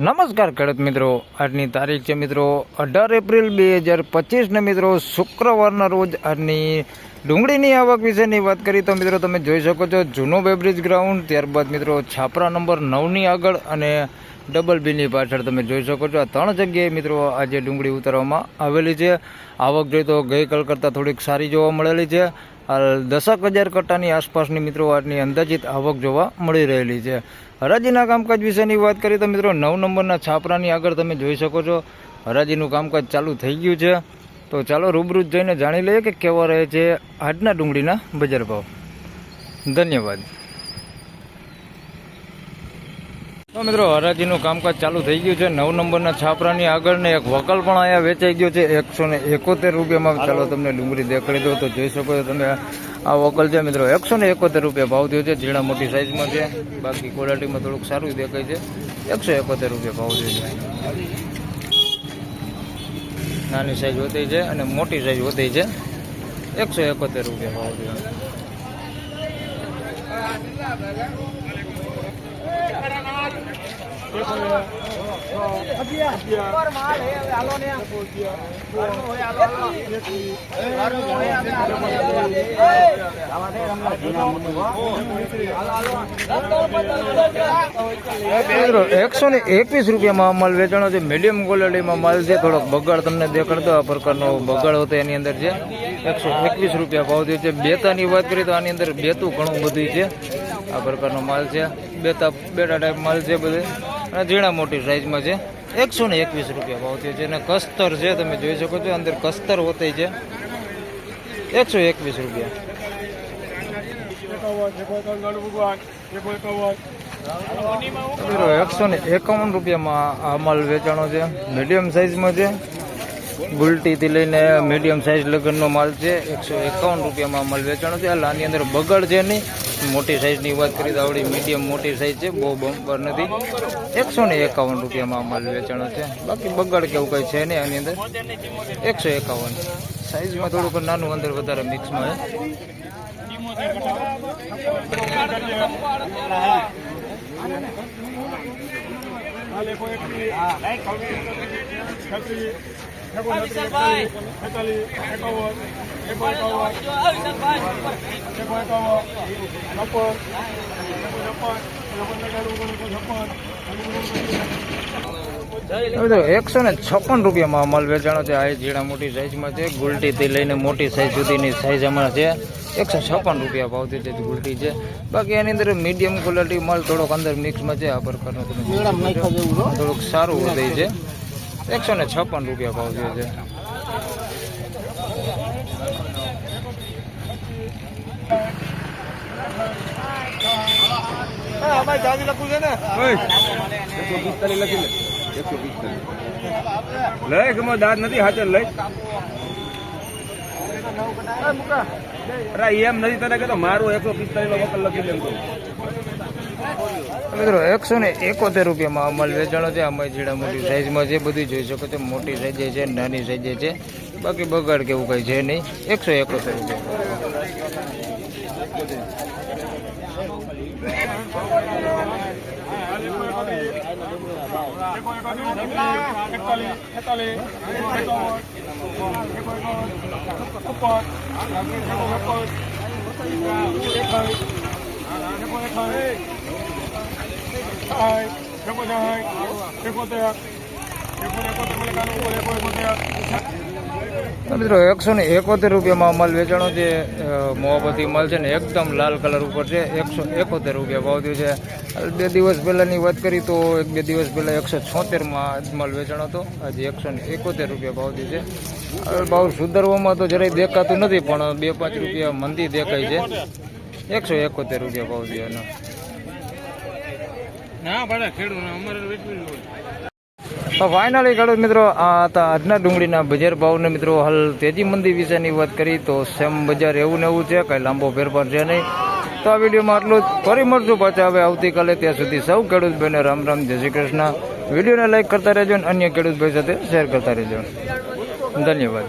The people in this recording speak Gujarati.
નમસ્કાર ખેડૂત મિત્રો. આજની તારીખ છે મિત્રો અઢાર એપ્રિલ બે હજાર પચીસને મિત્રો શુક્રવારના રોજ આજની ડુંગળીની આવક વિશેની વાત કરીએ તો મિત્રો તમે જોઈ શકો છો જૂનો બેબ્રિજ ગ્રાઉન્ડ ત્યારબાદ મિત્રો છાપરા નંબર નવની આગળ અને ડબલ બીની પાછળ તમે જોઈ શકો છો. આ ત્રણ જગ્યાએ મિત્રો આજે ડુંગળી ઉતારવામાં આવેલી છે. આવક જોઈએ તો ગઈકાલ કરતાં થોડીક સારી જોવા મળેલી છે. દશક હજાર કટ્ટાની આસપાસની મિત્રો આજની અંદાજિત આવક જોવા મળી રહેલી છે. હરાજીના કામકાજ વિશેની વાત કરીએ તો મિત્રો નવ નંબરના છાપરાની આગળ તમે જોઈ શકો છો. હરાજીનું કામકાજ ચાલુ થઈ ગયું છે. તો ચાલો રૂબરૂ જઈને જાણી લઈએ કે કેવા રહે છે આજના ડુંગળીના બજાર ભાવ. ધન્યવાદ. તો મિત્રો, હરાજીનું કામકાજ ચાલુ થઈ ગયું છે. નવ નંબરના છાપરાની આગળને એક વકલ પણ અહીંયા વેચાઈ ગયો છે. એકસો ને એકોતેર રૂપિયામાં. ચાલો, તમને ડુંગળી દેખાડી દો તો જોઈ શકો છો તમે. આ વકલ છે મિત્રો, એકસો ને એકોતેર રૂપિયા ભાવ થયો છે. ઝીણા મોટી સાઇઝમાં છે. બાકી ક્વોલિટીમાં થોડુંક સારું દેખાય છે. એકસો એકોતેર રૂપિયા ભાવ થયો છે. નાની સાઈઝ હોતી છે અને મોટી સાઈઝ હોતી છે. એકસો એકોતેર રૂપિયા ભાવ થયો. એકસો ને એકવીસ રૂપિયામાં માલ વેચાણો છે. મીડિયમ ક્વોલિટીમાં માલ છે. થોડોક બગાડ તમને દેખાડતો આ પ્રકારનો બગાડ હતો એની અંદર છે. એકસો એકવીસ રૂપિયા ભાવ થયો છે. બેતાની વાત કરીએ તો આની અંદર બેતું ઘણું બધું છે. આ પ્રકારનો માલ છે. બેતા, બેટા ટાઈપ માલ છે બધે. અને ઝીણા મોટી સાઇઝમાં છે. એકસો ને એકવીસ રૂપિયા ભાવ થયો છે. અને કસ્તર છે, તમે જોઈ શકો છો, અંદર કસ્તર હોતી છે. એકસો એકવીસ રૂપિયા. એકસો ને એકાવન રૂપિયામાં આ માલ વેચાણો છે. મીડિયમ સાઇઝમાં છે. ગુલટીથી લઈને મીડિયમ સાઇઝ લગ્નનો માલ છે. એકસો એકાવન રૂપિયામાં માલ વેચાણો છે. હાલ આની અંદર બગડ છે નહીં. મોટી સાઇઝની વાત કરીએ તો આવડી મીડિયમ મોટી સાઇઝ છે. બહુ બમ્પર નથી. એકસો ને એકાવન રૂપિયામાં માલ વેચાણો છે. બાકી બગડ કેવું કંઈ છે નહીં આની અંદર. એકસો એકાવન. સાઇઝમાં થોડુંક નાનું અંદર વધારે મિક્સમાં છે એકસો ને છપ્પન રૂપિયામાં માલ વેચાણો છે. આ જીડા મોટી સાઈઝમાં છે. ગુલટીથી લઈને મોટી સાઈઝ સુધીની સાઈઝ હમણાં છે. એકસો છપ્પન રૂપિયા ભાવથી છે ગુલટી છે. બાકી એની અંદર મીડિયમ ક્વોલિટી માલ થોડોક અંદર મિક્સમાં છે. આ પ્રકારનો. થોડુંક સારું ઉદય છે. એકસો ને છપ્પન રૂપિયા ભાવ જોઈએ છે. લઈ ગમો દાદ નથી હાથે લઈ. એમ નથી તને કે મારું એકસો પિસ્તાલીસ લખી દે તું. મિત્રો, એકસો ને એકોતેર રૂપિયામાં અમલ વેચાણો છે. આમાં જીડા મોટી સાઈઝમાં છે. બધી જોઈ શકો છો, મોટી સાઇઝે છે, નાની સાઇઝે છે. બાકી બગાડ કેવું કંઈ છે નહીં. એકસો એકોતેર રૂપિયા. મિત્રો એકસો ને એકોતેર રૂપિયામાં માલ વેચાણો જે મોહબતી માલ છે ને એકદમ લાલ કલર ઉપર છે, એકસો એકોતેર રૂપિયા ભાવ થયો છે. બે દિવસ પહેલાંની વાત કરી તો એક બે દિવસ પહેલાં એકસો છોતેરમાં માલ વેચાણો હતો, આજે એકસો ને એકોતેર રૂપિયા ભાવ થયો છે. ભાવ સુધારવામાં તો જરાય દેખાતું નથી, પણ બે પાંચ રૂપિયા મંદી દેખાય છે. એકસો એકોતેર રૂપિયા ભાવ થયો એનો. તો ફાઇનલી ખેડૂત મિત્રો આ હતા આજના ડુંગળીના બજાર ભાવને મિત્રો હાલ તેજી મંદી વિશેની વાત કરી તો સેમ બજાર એવું ને એવું છે કંઈ લાંબો ફેરફાર છે નહીં. તો આ વિડીયોમાં આટલું જ. ફરી મળશું પાછા હવે આવતીકાલે ત્યાં સુધી સૌ ખેડૂત ભાઈને રામ રામ જય શ્રી કૃષ્ણ. વિડીયોને લાઈક કરતા રહેજો અને અન્ય ખેડૂત ભાઈ સાથે શેર કરતા રહેજો. ધન્યવાદ.